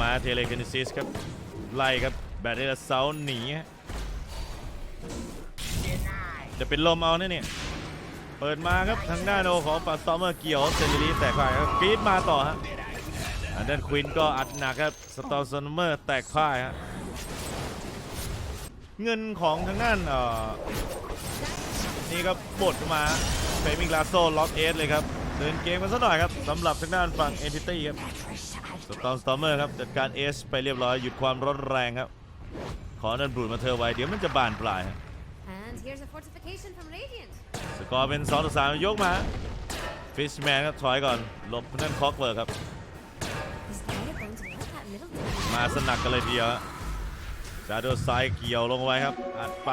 มาเทเลคเนซิสครับ ไล่ครับ แบตเตอร์เซาหนีจะเป็นลมเอาเนี่ยเนี่ย เปิดมาครับทางด้านโอของปัสซอมเมอร์เกี่ยวเซนลิลีแตกพ่ายครับกรีดมาต่อฮะอันด้านควินก็อัดหนักครับสตอร์ซอมเมอร์แตกพ่ายฮะเงินของทางด้านเอ่อนี่ก็บดมาเฟมิงลาโซล็อกเอสเลยครับเดินเกมกันสักหน่อยครับสำหรับทางด้านฝั่งเอนติตี้ครับ สตอร์สตอมเมอร์ครับจัดการเอสไปเรียบร้อยหยุดความร้อนแรงครับ ขอนันบรูดมาเธอไว้เดี๋ยวมันจะบานปลายฮะ And here's a fortification from Radiant. สกอร์เป็น2ต่อ3ยกมาฟิชแมนครับถอยก่อนหลบนั่นคอกเวิร์กครับ Is Dagger going to let that middle tower มาสนักกันเลยทีเดียวฮะจาโดซ้ายเกี่ยวลงไว้ครับอัดไป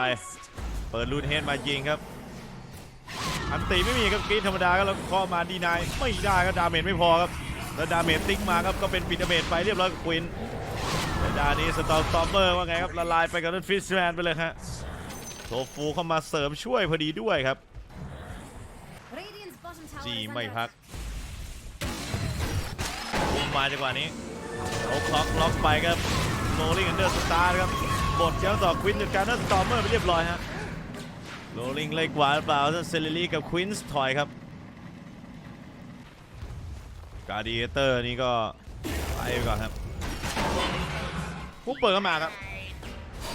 เปิดลูนเฮดมายิงครับ อันตีไม่มีครับกรีดธรรมดาก็แล้วเคาะมาดีนายไม่ได้ครับดาเมจไม่พอครับ แล้วดาเมจติ๊กมาครับก็เป็นปิดดาเมจไปเรียบร้อยกับควินแต่ดานี้สตอมตอมเมอร์ว่าไงครับละลายไปกับนั่นฟิชแมนไปเลยฮะโทฟูเข้ามาเสริมช่วยพอดีด้วยครับจีไม่พัก attack. คุมมาจังหวะนี้โอ้คล็อกล็อกไปครับโรลิงอันเดอร์สตาร์ครับบดเจ้าต่อควินจัดการนั่นสตอมเมอร์ไปเรียบร้อยฮะโรลิงเล็กกว่าหรือเปล่าเซเลรี่กับควินส์ถอยครับ การดีเตอร์นี่ก็ไปก่อนครับปุ๊บเปิดเข้ามาครับ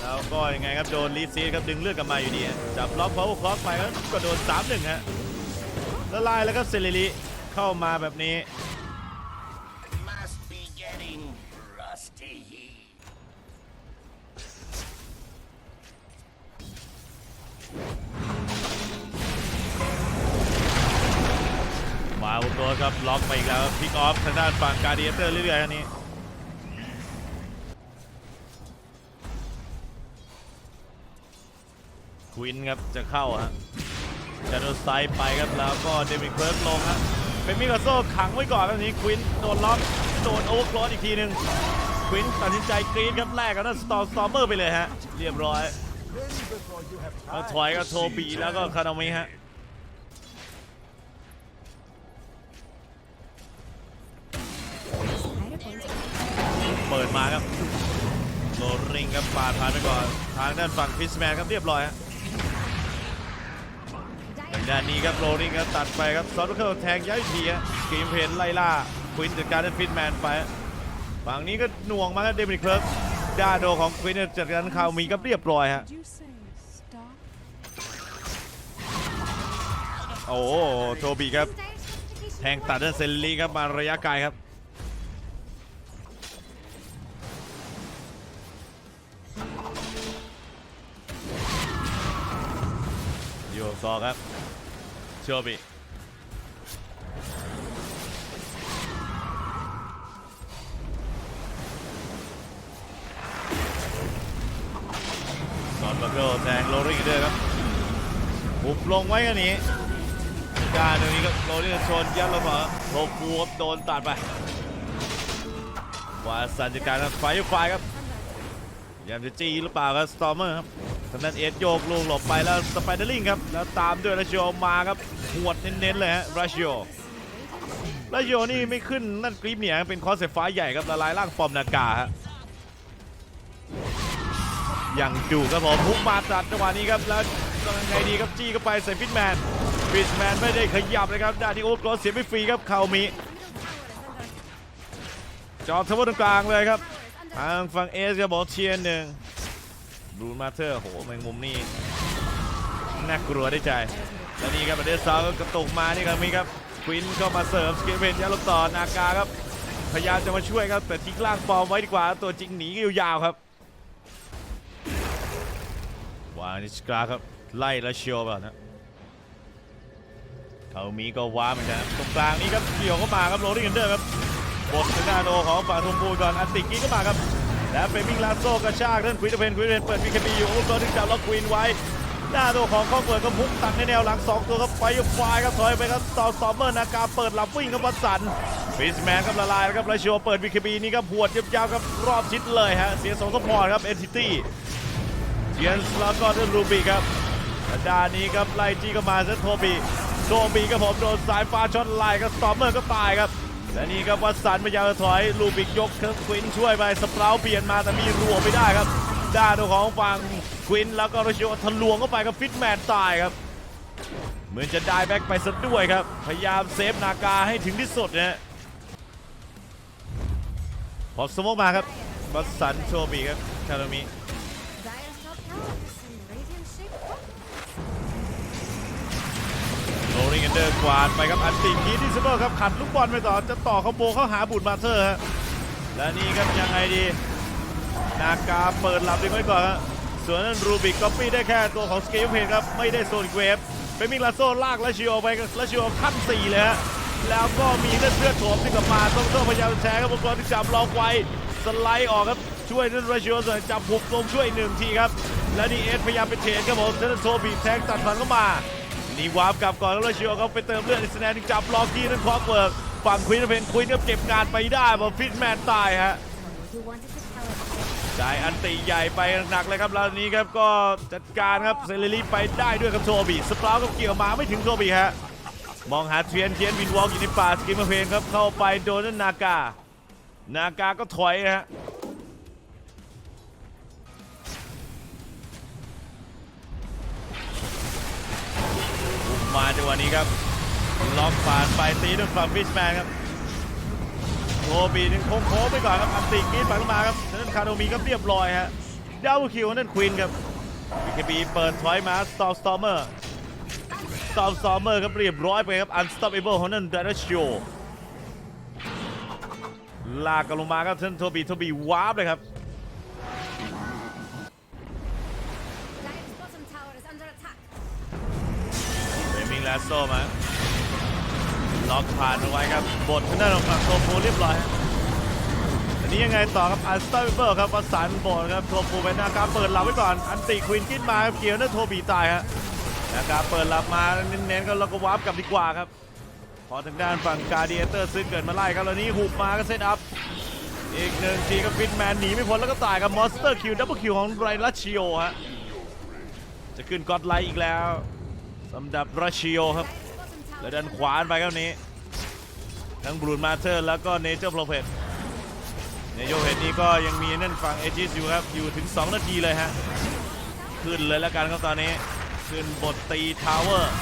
แล้วก็ยังไงครับโดนลีดซีดครับดึงเลือดกลับมาอยู่ดีจับล็อกพาวเวอร์คล็อกไปครับก็โดน3 1ฮะละลายแล้วก็เซเลริเข้ามาแบบนี้ must be getting rusty. มาอุตัวครับล็อกไปอีกแล้วพิกออฟทางด้านฝั่งการเดียเตอร์เรื่อยๆอันนี้ควินครับจะเข้าฮะจะโดนไซด์ไปครับแล้วก็เดมิเคิร์กลงฮะเป็นมิกาโซ่ขังไว้ก่อนแบบนี้ควินโดนล็อกโดนโอเวอร์คลอสอีกทีหนึ่งควินตัดสินใจกรีดครับแลกกับนั่นสตอร์สตอมเมอร์ไปเลยฮะเรียบร้อยแล้วถอยกับโทบีแล้วก็คานามิฮะ ด้านฝั่งฟิสแมนครับเรียบร้อยฮะทางด้านนี้ครับโรลริงครับตัดไปครับซอฟต์เคิลแทงย้ายอีกทีฮะกรีมเพนไล่ล่าควินจัดการด้านฟิสแมนไปฝั่งนี้ก็หน่วงมาครับเดมิเคิร์กด้าโดของควินจัดการข่าวมีครับเรียบร้อยฮะโอ้โหโทบีครับแทงตัดด้านเซนลีครับมาระยะไกลครับ โยกซอครับโชอบิสอนบัคเกิลแทงโรลิ่งเดอร์ครับหุบลงไว้กันนี้การตรงนี้ก็โรนี่งชนยัดลงมาโลฟูครับโดนตัดไปวาสันจัดการไฟไฟครับยายามจะจี้หรือเปล่าครับสตอมเมอร์ครับ ทางด้านเอ็ดโยกลูกหลบไปแล้วสไปเดอร์ลิงครับ แล้วตามด้วยราชิโอมาครับหวดเน้นๆเลยฮะราชิโอราชิโอนี่ไม่ขึ้นนั่นกรีบเนี่ยเป็นคอสเซฟ้าใหญ่ครับละลายร่างฟอร์มนากาฮะอย่างดุครับผมพุกมาตัดจังหวะนี้ครับแล้วยังไงดีครับจี้เข้าไปใส่ฟิตแมนฟิชแมนไม่ได้ขยับเลยครับด้านที่โอ๊ตกรอเสียไม่ฟรีครับเขามีจอดทั้งหมดตรงกลางเลยครับทางฝั่งเอสครับบอกเชียร์หนึ่ง รูนมาเธอร์โหแมงมุมนี่น่ากลัวได้ใจ แล้วนี่ครับประเดซาวก็ตกมานี่ครับมีครับควินก็มาเสริมสเกลเพนยัดลงต่อนากาครับพยายามจะมาช่วยครับ แต่ทิ้งล่างฟอมไว้ดีกว่า ตัวจริงหนียาวๆครับวานิสกาครับ ไล่แล้วเชียวแบบนะเขามีก็ว้าเหมือนกันตรงกลางนี้ครับเกี่ยวเข้ามาครับโรลลิงกันเดอร์ครับบดทางด้านโอของฝั่งทุมพูก่อนอันติกี้ก็มาครับ แล้วเป็นมิงลาโซกระชากเล่นควินเพนควินเพนเปิดวีเคบีอยู่โอ้โหดึงจับล็อกควินไว้ หน้าตัวของข้องเปิดก็พุ่งตัดในแนวหลังสองตัวครับไปไฟครับถอยไปครับต่อซอมเมอร์นากาเปิดหลับวิ่งครับวัดสันฟิสแมนครับละลายครับไราชิโอเปิดวีเคบีนี่ครับหวดยาวๆครับรอบชิดเลยฮะเสียสองสปอร์ตครับเอนติตี้เจียนส์แล้วก็เดนรูบีครับด้านนี้ครับไล่จี้ก็มาเซนโทบีโทบีครับผมโดนสายฟ้าช็อตไล่ครับสอมเมอร์ก็ตายครับ และนี่ครับวัดสันพยายามจะถอยลูบิกยกเคิร์ฟควินช่วยไปสเปราเปลี่ยนมาแต่มีรัวไม่ได้ครับด้านของฝั่งควินแล้วก็รชิโอทะลวงเข้าไปกับฟิตแมนตายครับเหมือนจะได้แบ็กไปซะด้วยครับ พยายามเซฟนากาให้ถึงที่สุดนะพอสโมกมาครับวัดสันโชบีครับคารามิ รลิงเอนเดอร์กวาดไปครับอันติกีที่ซิเบอร์ครับขัดลูกบอลไปต่อจะต่อคอมโบเข้าหาบุตรมาเธอร์ฮะและนี่ครับยังไงดี นากาเปิดหลับดึงไว้ก่อนฮะส่วนนั้นรูบิกก๊อปปี้ได้แค่ตัวของสเกลเพนครับไม่ได้โซนเวฟเป็นมิกลาโซลากและชิโอไปและชิโอขั้น4เลยฮะแล้วก็มีเลือดเลือดโถมที่กลับมาต้องโต้พยายามแชร์ครับอุกรณ์ที่จับล็อกไว้สไลด์ออกครับช่วยนั่นราชิโอส่วนจับหุบลงช่วยหนึ่งทีครับแล้วดีเอสพยายามไปเทนครับผมเซนโซบีแทงตัดฟันเข้ามา นี่วาร์ปกลับก่อนแล้วราชิโอเขาไปเติมเลือดในสแนนจับล็อกที่นั่นคอกเวิร์กฝั่งควินเพนควินก็เก็บงานไปได้บอฟิตแมนตายฮะจ่ายอันติใหญ่ไปหนักเลยครับแล้วนี้ครับก็จัดการครับเซเลรี่ไปได้ด้วยครับโทบีสปราวก็เกี่ยวมาไม่ถึงโทบีฮะมองหาเทียนเทียนวินวอล์กอยู่ในป่าสกิมเพนครับเข้าไปโดนนั่นนากา นากาก็ถอยฮะ มาจังหวะนี้ครับ ล็อกผ่านไปตีด้วยฝั่งฟิชแมนครับโทบีนึงโค้งๆไปก่อนครับอันติกรีดฝั่งมาครับนั่นคาโนมีก็เรียบร้อยฮะดาวคิวนั่นควินครับบีเคบีเปิดถอยมาสตอมสตอมเมอร์สตอมสตอมเมอร์ครับเรียบร้อยไปครับอันสต็อปเอเบิลของนั่นดาร์ชิโอลากกันลงมาครับท่านโทบีโทบีวาร์ปเลยครับ เรมิงลาโซมาล็อกผ่านเอาไว้ครับบททางด้าของฝั่งโทฟูเรียบร้อยอันนี้ยังไงต่อครับอันสตอมเอเบิลครับประสานบทครับโทฟูเป็นหน้าการเปิดหลับไว้ก่อนอันติควินกินมาครับเกี่ยวนั่นโทบีตายฮะนะครับเปิดหลับมาเน้นๆก็เราก็วาร์ปกลับดีกว่าครับพอทางด้านฝั่งการเดียเตอร์ซื้อเกิดมาไล่ครับแล้วนี้หุบมาก็เซตอัพอีกหนึ่งทีก็ฟิตแมนหนีไม่พ้นแล้วก็ตายกับมอนสเตอร์คิวดับเบิลคิวของไรลัชชิโอฮะจะขึ้นกอดไลท์อีกแล้ว สำหรับรัชชิโอครับ Dire's bottom tower แล้วดันขวานไปครับนี้ ทั้งบรูนมาเธอร์แล้วก็เนเจอร์โปรเพตเนโยเพตนี้ก็ยังมีนั่นฝั่งเอจิสอยู่ครับ อยู่ถึง 2 นาทีเลยฮะ ขึ้นเลยแล้วกันครับตอนนี้ ขึ้นบทตีทาวเวอร์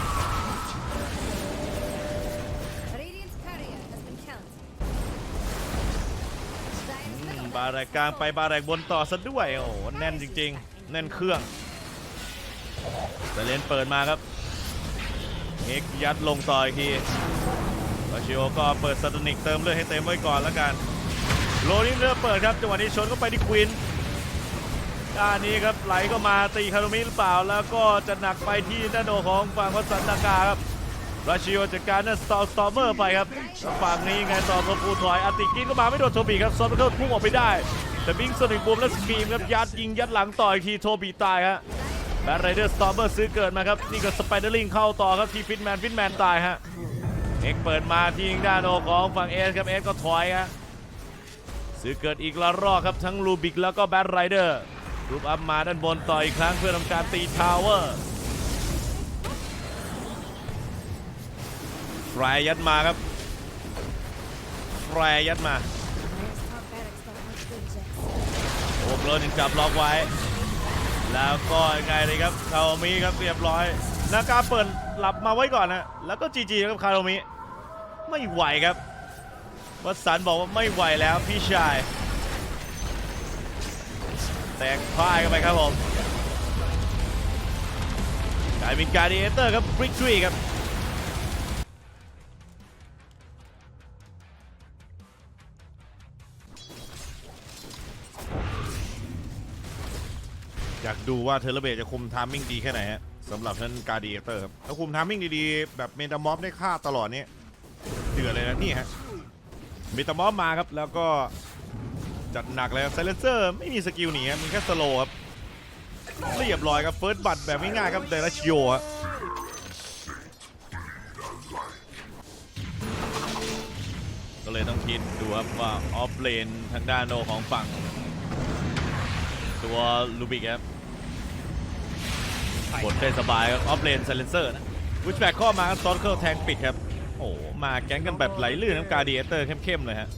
Radiant courier has been killed. Dire's อืม middle บาแรกกลางไปบาแรกบนต่อซะด้วย โอ้โหแน่นจริง ๆ แน่นเครื่องแต่เลนเปิดมาครับ เอ็กยัดลงต่ออีกทีวาชิโอก็เปิดสตานิกเติมเลือดให้เต็มไว้ก่อนแล้วกันโรนิงเรือเปิดครับจังหวะนี้ชนเข้าไปที่ควินด้านนี้ครับไหลก็มาตีคารุมิหรือเปล่า แล้วก็จะหนักไปที่ด้านโนของฝั่งวัสันตากาครับราชิโอจัดการนั่นสตอสตอมเมอร์ไปครับฝั่งนี้ไงต่อโทฟูถอยอาติกินก็มาไม่โดนโทบีครับซอนเคิลพุ่งออกไปได้ แต่บิงสนิกบูมและสกรีมครับยัดยิงยัดหลังต่ออีกทีโทบีตายฮะ แบทไรเดอร์สตอมเมอร์ซื้อเกิดมาครับ นี่ก็สไปเดอร์ลิงเข้าต่อครับที่ฟิตแมนฟิตแมนตายฮะเอ็กเปิดมาที่ด้านโนของฝั่งเอสครับเอสก็ถอยฮะซื้อเกิดอีกละรอบครับทั้งลูบิกแล้วก็แบทไรเดอร์รูปอัพมาด้านบนต่ออีกครั้งเพื่อทำการตีทาวเวอร์แฟร์ยัดมาครับแฟร์ยัดมาโอมโรนินจับล็อกไว้ แล้วก็ยังไงเลยครับคาโอมิครับเรียบร้อยนากาเปิดหลับมาไว้ก่อนนะแล้วก็จีจีครับคาโอมิไม่ไหวครับวัสันบอกว่าไม่ไหวแล้วพี่ชายแตกพ่ายกันไปครับผมกลายเป็นการดีเอเตอร์ครับบริกทรีครับ อยากดูว่าเทเลเบตจะคุมทามมิ่งดีแค่ไหนฮะสำหรับท่านการดีเอเตอร์ครับถ้าคุมทามมิ่งดีๆ แบบเมตามอฟได้ค่าตลอดนี่เดือดเลยนะนี่ฮะเมตามอฟมาครับ แล้วก็จัดหนักเลยครับไซเลนเซอร์ไม่มีสกิลหนีครับมีแค่สโลครับเรียบร้อยครับเฟิร์สบัตแบบง่ายๆครับเดรัชโยฮะก็เลยต้องคิดดูครับว่าออฟเลนทางด้านโนของฝั่ง ตัวลูบิกครับ กดได้สบายกับออฟเลนไซเลนเซอร์นะวิชแบกข้อมากับซอนเคิลแทงปิดครับ โอ้โหมาแก๊งกันแบบไหลลื่นน้ำกาเดียเตอร์เข้มๆเลยฮะ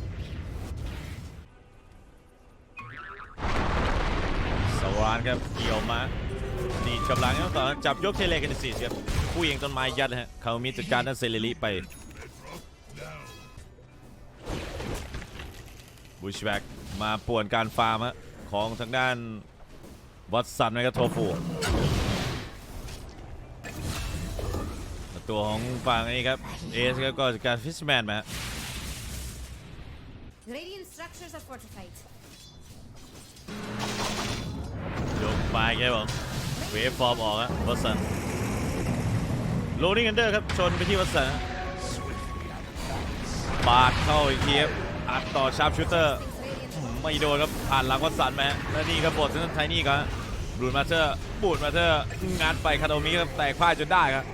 สวานครับเกี่ยวมาดีดกำลังครับต่อจับยกเทเลกันสิครับคู่เองต้นไม้ยัดฮะเขามีจัดการด้านเซเลริไปบุชแบกมาป่วนการฟาร์มฮะของทางด้านวัตสันนะครโทฟู ตัวของฝั่งนี้ครับเอสครับก็จัดการฟิชแมนมาฮะ Radiant structures are fortified. ยกไปครับผมเวฟฟอร์มออกฮะวัตสันโรนิงกันเดอร์ครับชนไปที่วัตสันฮะปาดเข้าอีกทีครับอัดต่อชาร์ปชูเตอร์ Radiant ไม่โดนครับผ่านหลังวัตสันมาฮะแล้วนี่ครับบททางไทนี่ครับบูดมาเตอร์บูดมาเตอร์งานไปคาโดมิครับแตกพ่ายจนได้ครับ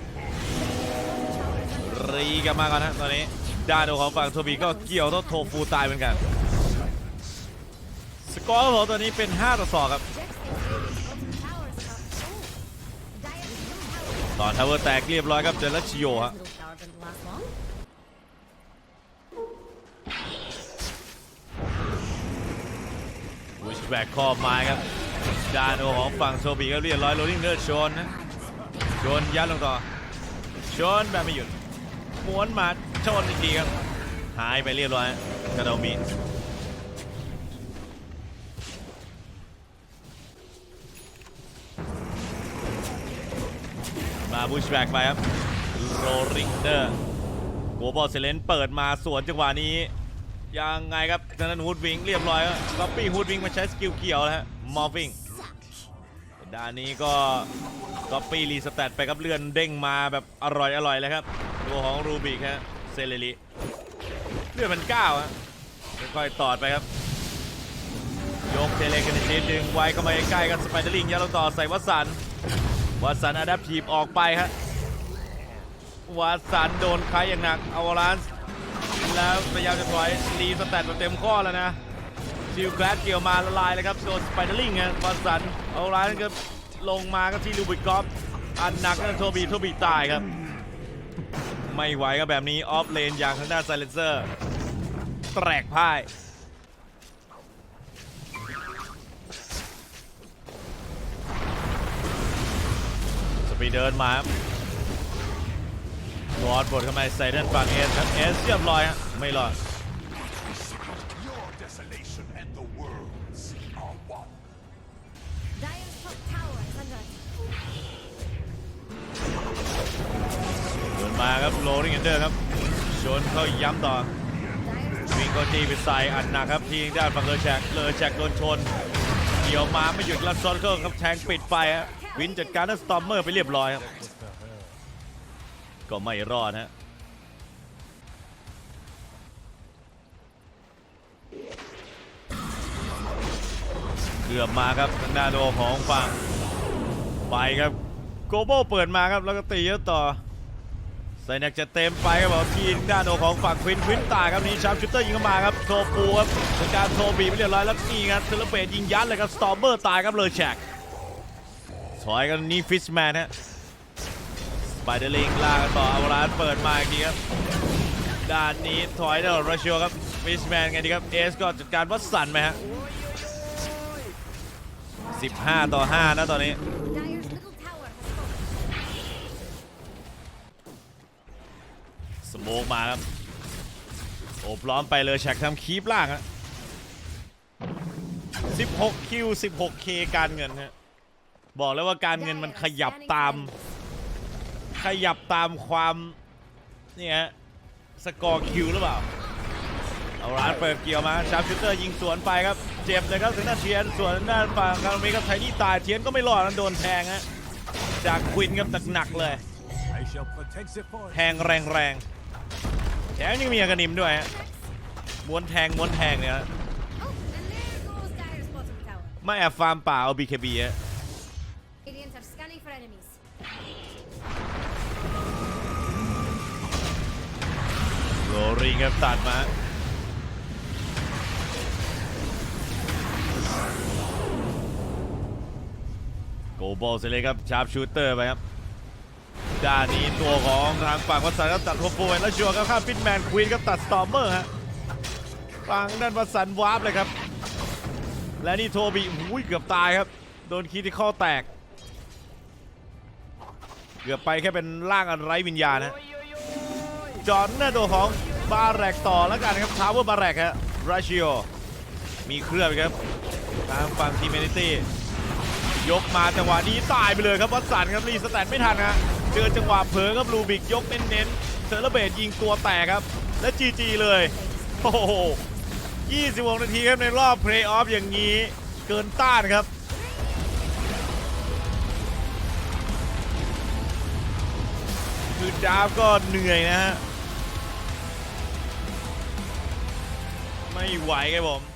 รีกันมาก่อนนะตอนนี้ด้านของฝั่งโทบีก็เกี่ยวต้องโทฟูตายเหมือนกัน สกอร์ของตอนนี้เป็น 5 ต่อ 2 ครับ ตอนทาวเวอร์แตกเรียบร้อยครับเจอลัชิโยฮะวิชแบกข้อไม้ครับดาโอของฝั่งโซบีก็เรียบร้อยโรลลิงเดอร์ชนนะชนยัดลงต่อชนแบบไม่หยุด ม้วนมาชนอีกทีครับหายไปเรียบร้อยกระโดมีมาบุชแบกไปครับโรลิงเดอร์โกบอลเซเลนเปิดมาสวนจังหวะนี้ ยังไงครับทางนั้นฮูดวิงเรียบร้อยก๊อปปี้ฮูดวิงมาใช้สกิลเขียวแล้วฮะมอฟฟิงด้านนี้ก็ก๊อปปี้รีสแตทไปครับเลื่อนเด้งมาแบบอร่อยอร่อยเลยครับ ตัวของรูบิกฮะเซเลริเลื่อนมันก้าวฮะค่อยๆตอดไปครับ ยกเทเลกันนิดดึงไว้เข้ามาใกล้กันสไปเดอร์ลิงยัดลงต่อใส่วัสันวัสันอะดัพทีฟออกไปฮะวัสันโดนใครอย่างหนักเอาลานส์แล้วพยายามจะถอยรีสแตทแบบเต็มข้อแล้วนะซิลแกลดเกี่ยวมาละลายเลยครับโดนสไปเดอร์ลิงฮะบอลสันเอาร้านก็ลงมาก็ที่ลูบิกกอฟอันหนักนั่นโทบีโทบีตายครับ ไม่ไหวก็แบบนี้ออฟเลนอย่างทางด้านไซเลนเซอร์แตกพ่ายสปีดเดินมาครับบอสบดเข้ามาใส่ด้านฝั่งเอสครับเอสเรียบร้อยฮะไม่รอด มาครับโรลิงเอนเดอร์ครับชนเข้าย้ำต่อวิ่งก็จีไปใส่อัดหนักครับทีด้านฝั่งเลอแชกเลอแชกโดนชนเกี่ยวมาไม่หยุดลัดซอนเคิลครับแทงปิดไฟฮะวินจัดการด้นสตอมเมอร์ไปเรียบร้อยครับก็ไม่รอดฮะเกือบมาครับทางด้านโดของฝั่งไปครับโกโบเปิดมาครับแล้วก็ตีแล้วต่อ ใส่แน็กจะเต็มไปครับผมทีมด้านโอของฝั่งควินควินตายครับนี่ชาร์ปชูเตอร์ยิงเข้ามาครับโทปูครับเป็นการโทบีไปเรียบร้อยแล้วนี่ครับเทเลเบตยิงยัดเลยครับสตอมเบอร์ตายครับเลยแชกถอยกันนี่ฟิชแมนฮะสไปเดอร์ลิงลากันต่ออาวรานเปิดมาอีกทีครับด้านนี้ถอยได้รัชโชครับฟิชแมนไงดีครับเอสก็จัดการวัดสันไหมฮะ15 ต่อ 5 นะตอนนี้ โมกมาครับโอ้พร้อมไปเลยแชกทำคีปล่างฮะ16คิว 16เคการเงินฮะบอกแล้วว่าการเงินมันขยับตาม ขยับตามความนี่ฮะสกอร์คิวหรือเปล่าเอาร้านเปิดเกี่ยวมาชาร์ปชูเตอร์ยิงสวนไปครับ เจ็บเลยครับถึงหน้าเทียนส่วนด้านฝั่งคาร์เมกับไทนี่ตายเทียนก็ไม่รอดนะโดนแทงฮะจากควินครับหนักๆเลย I shall protect the forest. แทงแรงๆ แถมยังมีอากานิมด้วยฮะม้วนแทงม้วนแทงเนี่ยฮะ Oh, and there goes Dire's bottom tower. ม่แอบฟาร์มป่าเอา BKB ฮะ Radiant are scanning for enemies. โรริงครับตัดมาโกบอลเสร็จเลยครับชาร์ปชูเตอร์ไปครับ ด้านนี้ตัวของทางฝั่งวัสันก็ตัดโทโปแล้วชัวร์ก็ข้ามฟิตแมนควีนก็ตัดสตอมเมอร์ฮะฝั่งด้านวัสันวาร์ปเลยครับ และนี่โทบีอุ้ยเกือบตายครับ โดนคีติคอแตก เกือบไปแค่เป็นร่างอันไร้วิญญาณนะจอนหน้าตัวของบาแรกต่อแล้วกันครับทาวเวอร์บาแรกฮะราชิโอมีเครื่องครับทางฝั่งทีมเมนิตี้ยกมาจังหวะนี้ตายไปเลยครับวัตสันครับรีสแตนไม่ทันฮะ จอจังหวะเผลอครับลูบิกยกเน้นๆเซอร์เบตยิงตัวแตกครับ และจีจีเลย โอ้โห26นาทีครับในรอบเพลย์ออฟอย่างนี้ เกินต้านครับคือดาฟก็เหนื่อยนะฮะ ไม่ไหวครับผม